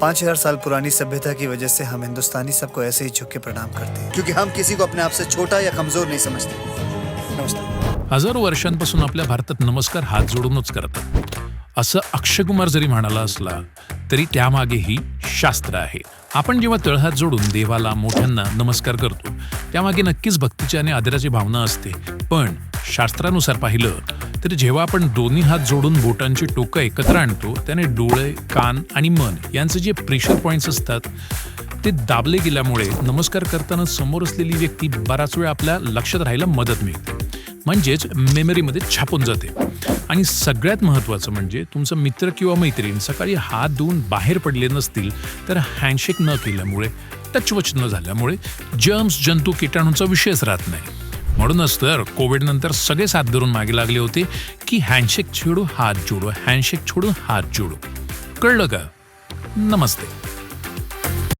पाँच हजार साल पुरानी सभ्यता की वजह से हम हिंदुस्तानी सबको ऐसे ही झुक के प्रणाम करते हैं। क्योंकि हम किसी को अपने आप से छोटा या कमजोर नहीं समझते। नमस्ते। हजारो वर्षांपासून आपल्या भारतात नमस्कार हात जोडूनच करतात असं अक्षय कुमार जरी म्हणाला असला तरी त्यामागेही शास्त्र आहे. आपण जेव्हा तळहात जोडून देवाला मोठ्यांना नमस्कार करतो त्यामागे नक्कीच भक्तीची आणि आदराची भावना असते. पण शास्त्रानुसार पाहिलं तर जेव्हा आपण दोन्ही हात जोडून बोटांची टोकं एकत्र आणतो त्याने डोळे कान आणि मन यांचे जे प्रेशर पॉईंट्स असतात ते दाबले गेल्यामुळे नमस्कार करताना समोर असलेली व्यक्ती बराच वेळ आपल्या लक्षात राहायला मदत मिळते. म्हणजेच मेमरीमध्ये छापून जाते. आणि सगळ्यात महत्त्वाचं म्हणजे तुमचा मित्र किंवा मैत्रीण सकाळी हात धुवून बाहेर पडले नसतील तर हँडशेक न केल्यामुळे टचवच न झाल्यामुळे जर्म्स जंतू किटाणूंचा विषयच राहत नाही. म्हणूनच तर कोविड नंतर सगळे साथ धरून मागे लागले होते की हँडशेक छोडू हात जोडू हँडशेक छोडू हात जोडू. कळलं का? नमस्ते.